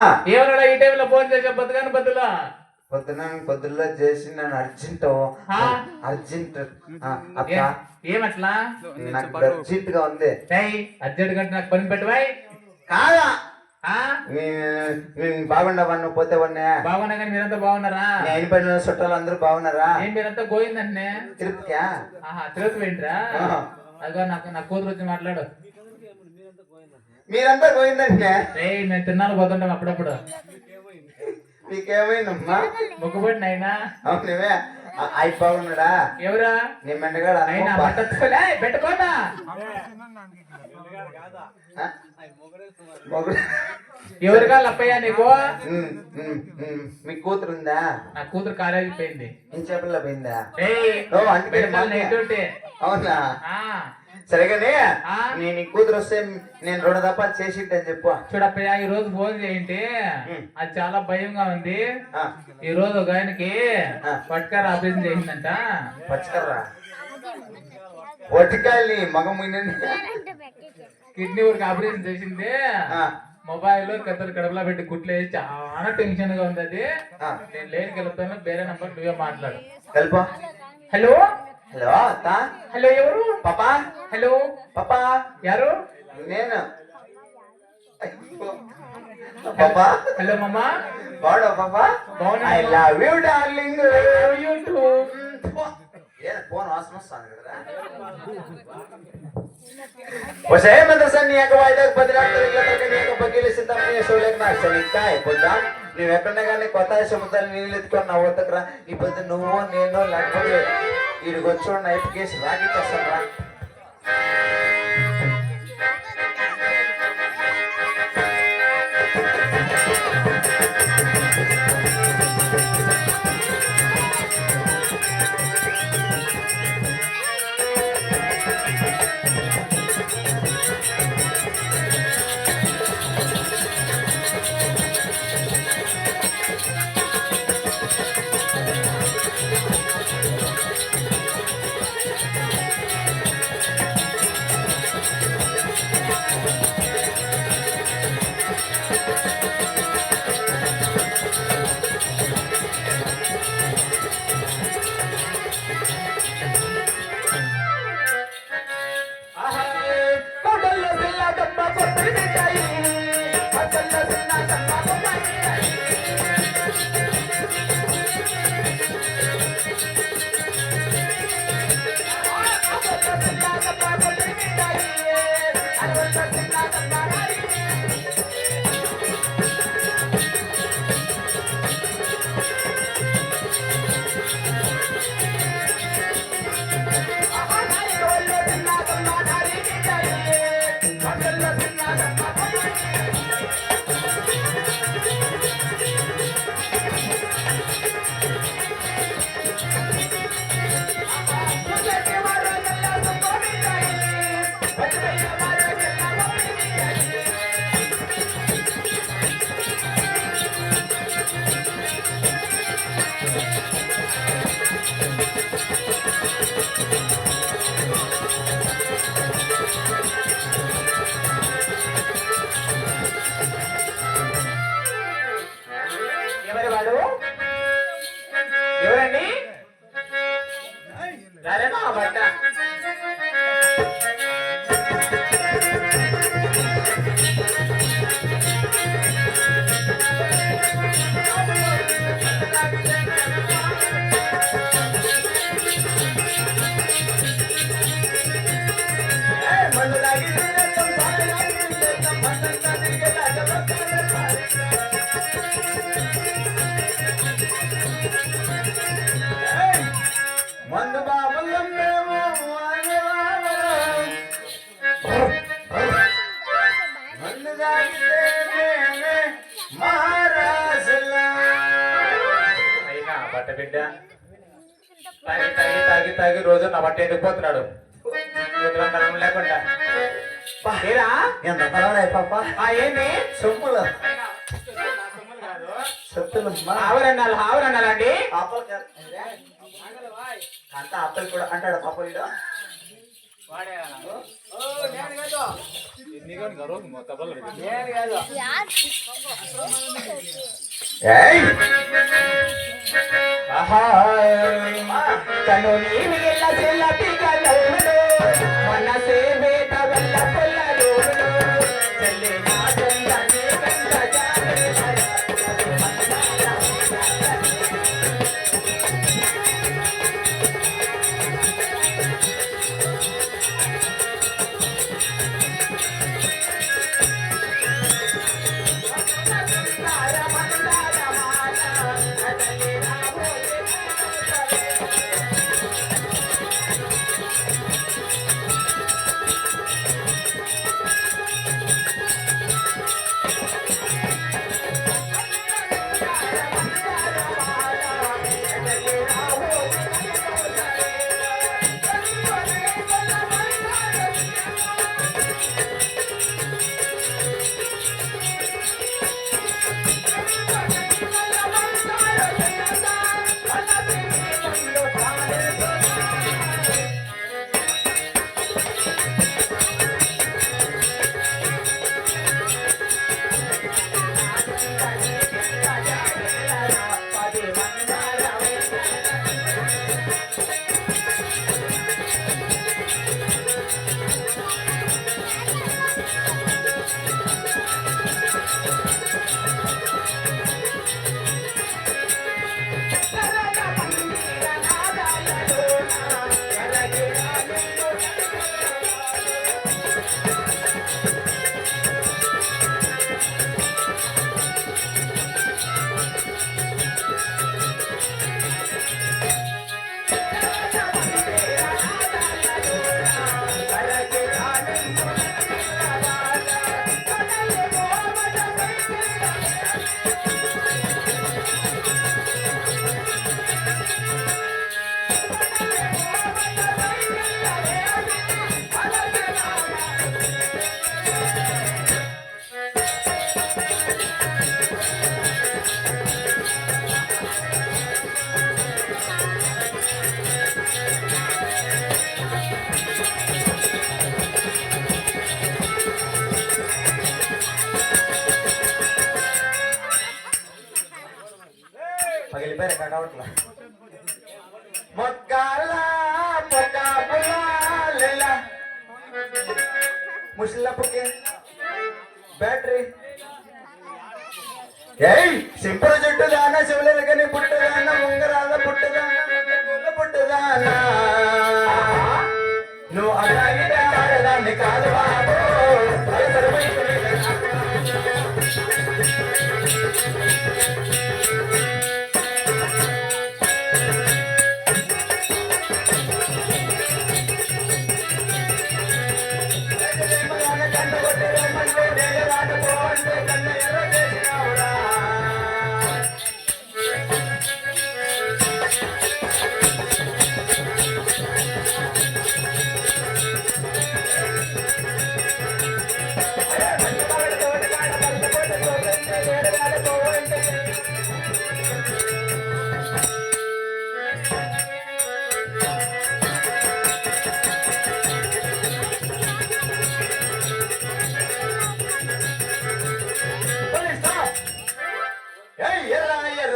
ఏమన్నా ఈ టైంలో ఫోన్ చేసే బతుకాని బతులా పొద్దున? పొద్దుల్లో చేసి నేను అర్జెంట్? అర్జెంట్. ఏమట్లా? నాకు అర్జెంట్గా ఉంది అర్జెంట్ గంట నాకు పని పెట్టవాయ్ కాదా? నేను నువ్వు? పోతే వన్నే బాగున్నా కానీ మీరంతా బాగున్నారా? నీ అయిన పడిన చుట్టాలు అందరూ బాగున్నారా? ఏం మీరంతా గోయిందంటే తిరుపతికా? తిరుపతి పోయిండ్రా. అదిగో నాకు నా కూతురు వచ్చి మాట్లాడు. మీరంతా పోయిందంటే? మేము తిన్నాను పోతుంటాం అప్పుడప్పుడు. నీకేమైందమ్మా మొక్కుబడి నైనా అవునవే అయి బాగున్నాడా? ఎవరా? నీ మెండగాడు నైనా? అనుకో పట్టలే పెట్టుకోనా? మొగుడు. ఎవరుగా లప్పయ్యా నీకు. మీ కూతురు ఉందా నా కూతురు కాలేజీ పోయింది. ఇంచేపల్లో పోయిందా? అవునా? సరేగానే ఆ. నీ కూతురు వస్తే నేను రెండు దప్పా చేసిట్టని చెప్పు. చూడప్పయ్యా ఈ రోజు ఫోన్ చేయండి. అది చాలా భయంగా ఉంది. ఈ రోజు ఒక ఆయనకి. పట్కార ఆపరేషన్ చేసిందంట. పచ్చకర్రా ఒటికాయలు మగ కిడ్నీ ఊరికి ఆపరేషన్ చేసింది. మొబైల్ కత్తలు కడపలో పెట్టి కుట్లు వేసి చాలా టెన్షన్గా ఉంది అది. నేను లేని వెళ్తాను వేరే నంబర్ నువ్వే మాట్లాడు. కలుపు. హలో? హలో అత్త హలో ఎవరు పాపా హలో పాపా యారు నేను పాపా హలో మమ్మా బాడో పాపా బాగున్నా. I love you darling YouTube phone అవసరం వస్తుంది కదా Pues eh, me dicen ni que vaya a poder hacer నాకు సరిగ్గా పొద్దా నువ్వు ఎక్కడన్నా కొత్త సముద్రాలు నీళ్ళు ఎత్తుకొని నా ఊతకరా ఈ పొద్దు నువ్వు నేను లేకపోతే వీడికి వచ్చి నైఫ్ కేసు రాగి చేస్తాను బిడ్డ. తాగి తాగి తాగి తాగి రోజు నా బట్ట ఎందుకు పోతున్నాడు రుద్రంతరం లేకుండా ఎంత పాప. సొమ్ములు. ఆవరణాలు పాపలు. అంతా అప్పలు కూడా అంటాడు పాప తను నీవి ఎల్ల చెల్ల మనసే Claro, claro.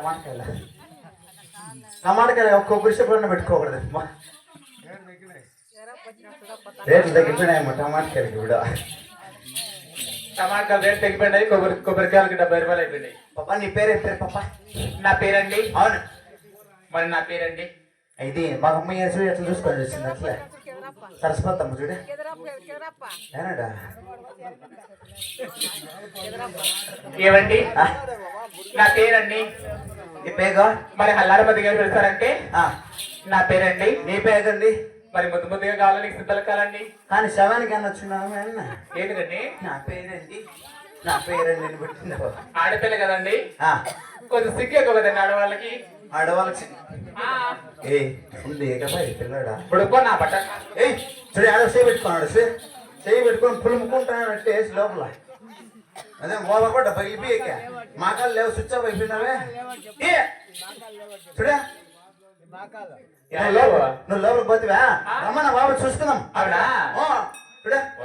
టమాటకాయలు టమాటకాయలు ఒక్క కొబ్బరిసేపడిన పెట్టుకోకూడదు. రేట్లు తగ్గిపోయినాయమ్మా టమాటకాయలకి కూడా. టమాటాలు రేట్లు తగ్గిపోయినాయి కొబ్బరి కొబ్బరికాయలకి డెబ్బై రూపాయలు అయిపోయినాయి. పాపా నీ పేరు ఏం పేరు పాపా నా పేరండి? అవును. మరి నా పేరండి? అయితే మా అమ్మ ఎట్లా చూసుకొని వచ్చింది అట్లా. సరస్వతి అమ్మ చూడు ఏనాడా ఏమండి నా పేరండి. నీ పేగా మరి హల్లారి మధ్య పెడతారంటే ఆ, నా పేరండి. నీ పేగండి మరి ముద్దు ముద్దుగా కావాలని నీకు సిద్ధలు కాలండి. కానీ శవానికి అన్న వచ్చినావు అన్న ఏంటిదండి నా పేరండి. నా పేరండి ఆడపిల్ల కదండి. ఆ, కొంచెం సిగ్గు ఎక్కువ కదండి ఆడవాళ్ళకి. ఆడవాళ్ళకి సి- ఏ ఉంది కదా పిల్లడా? నా బట్ట. ఏయ్ చూడు ఆడ చేయి పెట్టుకున్నాడు చేయి చేయి పెట్టుకొని వేసి లోపల. అదే ఓవర్ కూడా పగిలిపోయాక మా కాళ్ళు లేవు స్విచ్ ఆఫ్ అయిపోయినావే. ఏ చూడా. నువ్వు లోపలికి పోతివా? రమ్మన్న బాబు చూసుకుందాం. ఓ,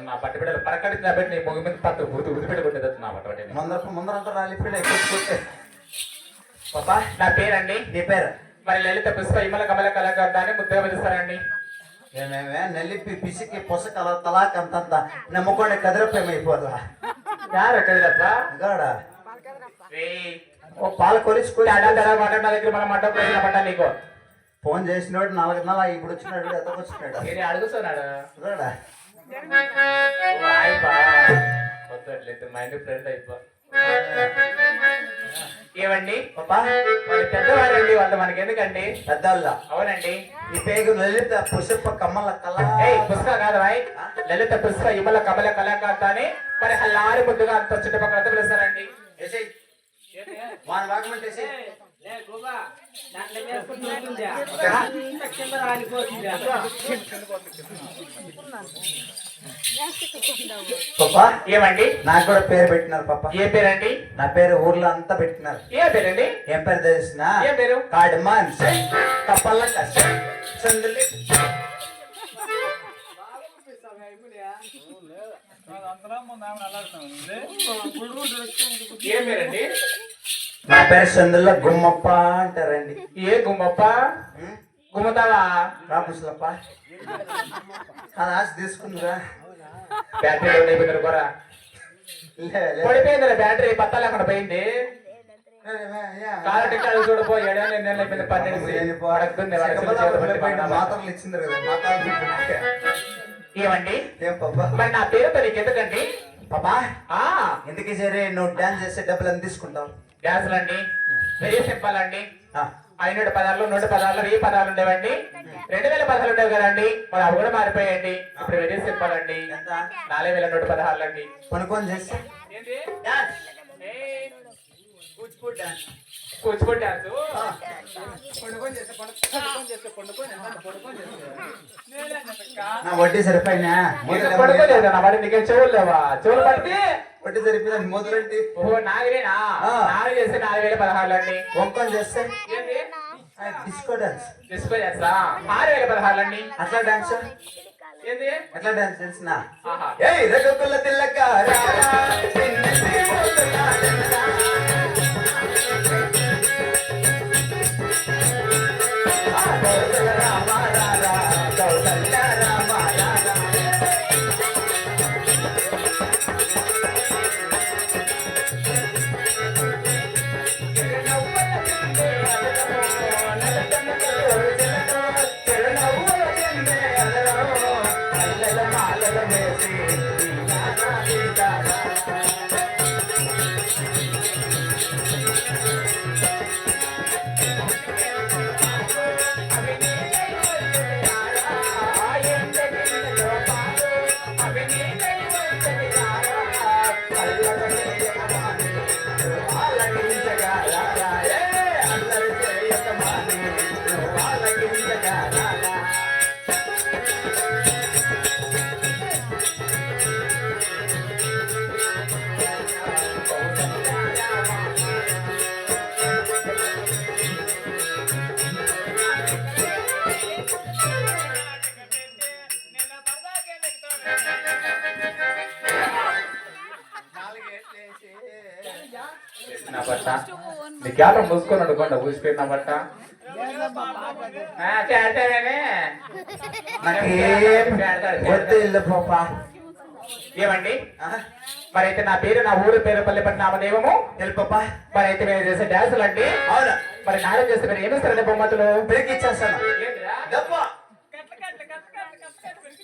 నా బట్ట బిడ్డలు నా పెట్టి నీ మొగ్గు మీద పట్టు ఊది ఊది పెట్టుకుంటే నా బట్ట పట్టింది ముందర ముందరంతా రాలిపోయినాయి పాపా నా పేరండి. నీ పేరు? మరి లలిత పుష్ప ఇమల కమల కళాకారుడాన్ని ముద్దగా పిలుస్తారండి ఏమేమే? నలిపి పిసికి పొసకల తలాక్ అంతంత. నమ్ముకోండి కదిరపేమైపోదా యారు కదిరప్ప గాడ ఏయ్, ఓ పాలు కొలిచుకొని తేడా తేడా మాట నా దగ్గర మన మాట ప్రశ్న పట్ట నీకు. ఫోన్ చేసినోడు నాలుగు నెలల ఇప్పుడు వచ్చినాడు ఎతకు వచ్చినాడు. ఇది అడుగుతున్నాడు? ఆయప్ప. వద్దు అట్లయితే మా ఇంటి ఫ్రెండ్ అయిపో. ఏమండి? వాళ్ళు పెద్దవారండి వాళ్ళు మనకి ఎందుకండి పెద్దవాళ్ళ అవునండి. ఈ పేగు లలిత పుష్ప కమ్మల కళ. ఏయ్ పుష్ప కాదు భాయ్ లలిత పుష్ప ఇమల కమల కళాకారుడాన్ని మరి హల్లారి ముద్దుగా అంత చుట్టుపక్కల అంతా పిలుస్తారండి. వాగమంటే ఏసేయ్. పాపా ఏమండి? నాకు కూడా పేరు పెట్టినారు పాప ఏ పేరండి? నా పేరు ఊర్లో అంతా పెట్టినారు. ఏ పేరండి? ఏం పేరు తెలిసిన? ఏ పేరు? కాడమాన్ కప్పల్ల కష్ట చందలి ఏ పేరండి? నా పేరు చందుల గుమ్మప్ప అంటారండి. ఏ గుమ్మప్ప? గుమ్మతావా రా ముసలప్ప. అది ఆశ తీసుకుందిరా. బ్యాటరీ డౌన్ అయిపోయింది కూర లే, లే. పడిపోయింది బ్యాటరీ పత్తా లేకుండా పోయింది. ఏ, ఏ, ఏ. కాలటి కాలు చూడపో ఏడో ఎన్ని నెలలు అయిపోయింది? పన్నెండు వెళ్ళిపో. పడకుంది చెక్కబల్ల వెళ్ళిపోయింది. మాత్రలు ఇచ్చింది. కదా ఏమండి? ఏం పాపా మరి నా పేరుతో నీకు ఎందుకండి? పాపా ఆ. ఎందుకు సరే నువ్వు డాన్స్ చేసే డబ్బులు ఎంత తీసుకుంటావు? డ్యాన్సులు అండి వెరీ సింపుల్ అండి ఐనూట పదాలు నూట పదాలు వెయ్యి పదాలు ఉండేవండి. రెండు వేల పదాలు ఉండేవి కదండి. మరి అవి కూడా మారిపోయాయండి. ఇప్పుడు వెరీ సింపుల్ అండి నాలుగు వేల నూట పదహారులు అండి కొనుక్కొని చేస్తే? కూచిపూడి డాన్స్. డాన్స్ నా వడ్డీ సరిపోయినా నీకేం చెవులు లేవా? చెవులు పడితే వడ్డీ సరిపోయింది? మొదలంటే ఓహో నాలుగేనా. నాలుగు చేస్తే నాలుగు వేల పదహారులు అండి. వంకొని చేస్తే? Disco dance. డిస్కో చేస్తా. ఆరు వేల పదహారులు అండి. అట్లా డాన్స్? ఏంటి? ఎట్లా డాన్స్ తెలిసిన? ఆహా. ఏయ్ రఘుకుల తిల్లక చేస్తాడు, వద్దు చేస్తాడు. ఇల్లు పాప. ఏమండి? మరైతే నా పేరు నా ఊరు పేరు పల్లెపట్టి నామదేవము. తెలుపప్పా మరైతే మేము చేసే డాన్సులు అండి. అవునా. మరి నారం చేస్తే మీరు ఏమిస్తారండి బొమ్మతులు? బ్రేక్ ఇచ్చేస్తాను.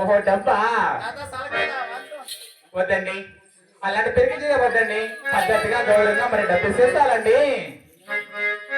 ఓహో డబ్బా? వద్దండి. అలాంటి పెరిగి వద్దండి. పద్ధతిగా గౌరవంగా మరి డబ్బు చేస్తాలండి Thank you.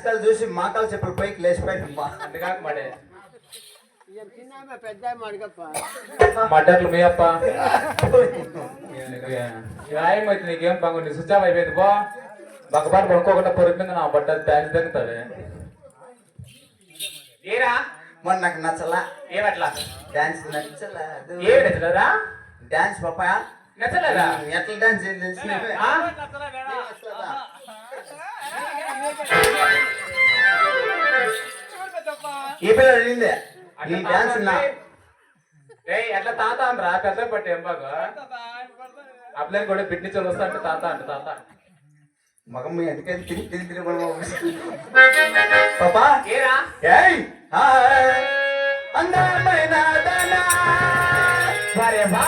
డాన్స్ కాల్ చూసి మా కాల్ చెప్పులు పైకి లేచిపోయింది అందుకాక మడే. మీ అప్ప. నీకేం పంగు నీ ఆఫ్ అయిపోయింది పో బక్కబాటు పడుకోకుండా పొరుగు మీద నా బట్ట ప్యాంట్ తగ్గుతుంది ఏరా? మొన్న నాకు నచ్చలా. ఏమట్లా? డాన్స్ నచ్చలా. ఏమి నచ్చలేదా? డాన్స్ పాప నచ్చలేదా? ఎట్లా డాన్స్? ఈ పిల్ల అడిగిందే? ఈ డాన్స్ నా. ఏయ్ ఎట్లా తాత అనరా పెద్ద పట్టి ఏం బాగా అప్లైన్ కూడా పిట్నిచ్చోళ్ళు వస్తా అంటే తాత అంట తాత. మగం మీ ఎందుకని తిరిగి తిరిగి తిరిగి పాపా? ఏరా? ఏయ్ హాయ్. అందమైన దనా. బా.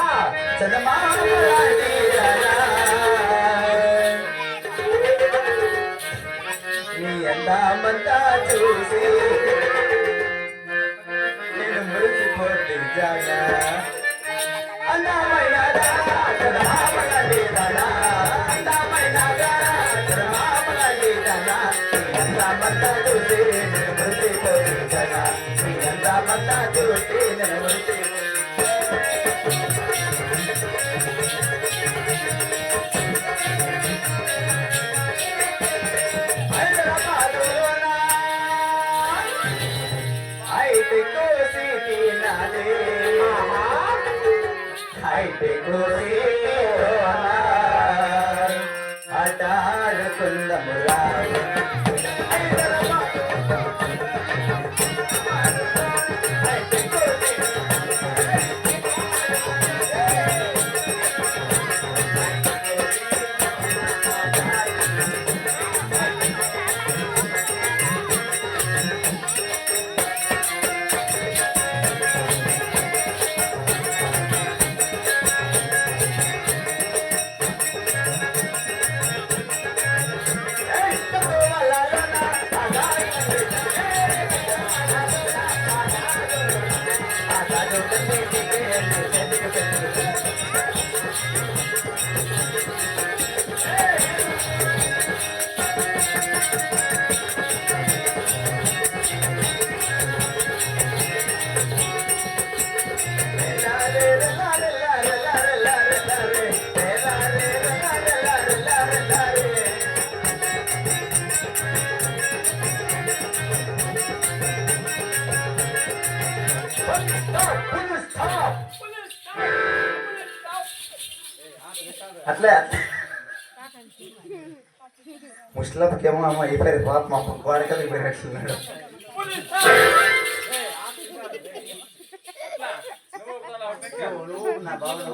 చందమామ అందామంతా చూసి నేను మురిసిపోతే జానా అందమైన చూసి నేను మురిసిపోతే జానా. అందామంతా చూసి నేను మురిసిపోతే ಆಯ್ತು ಕೂಸಿ అట్లే. ముస్లింకేమో అమ్మ అయిపోయారు పాప మా పక్క వాడికలకి పోయినట్లున్నాడు నా బాబు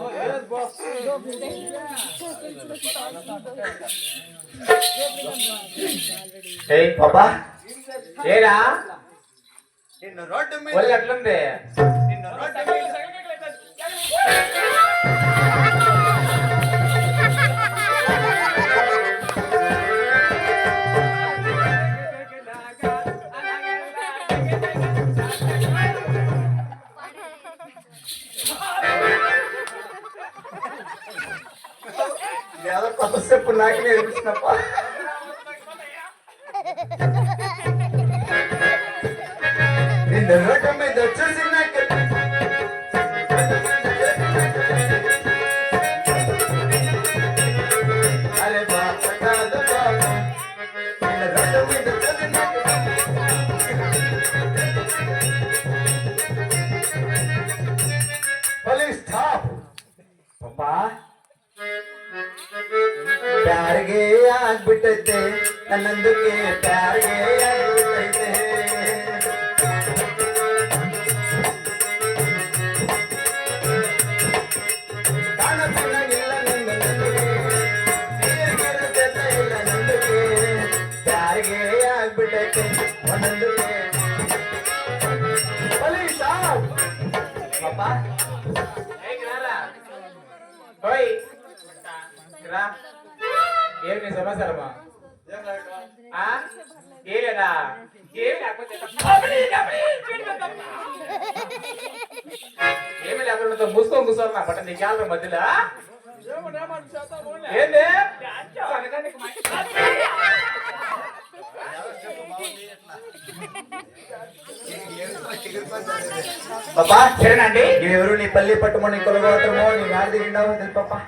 ఏయ్ పాపా. ఏరా? నిన్ను రోడ్డు మీద ఎట్లుంది? నిన్ను రోడ్డు మీద ఏదో కొత్తసేపు నాకు నేర్పించినప్ప నిన్ను வந்து கேட்டாயே ஏற்கனவே சமாச்சாரமா ఏమి లేకుండా మూసుకొని నా మధ్యలో ఎవరు నీ పల్లి పట్టుమని కొలగొట్టమో నీ నాడు తిరిగిండవు తెలుపా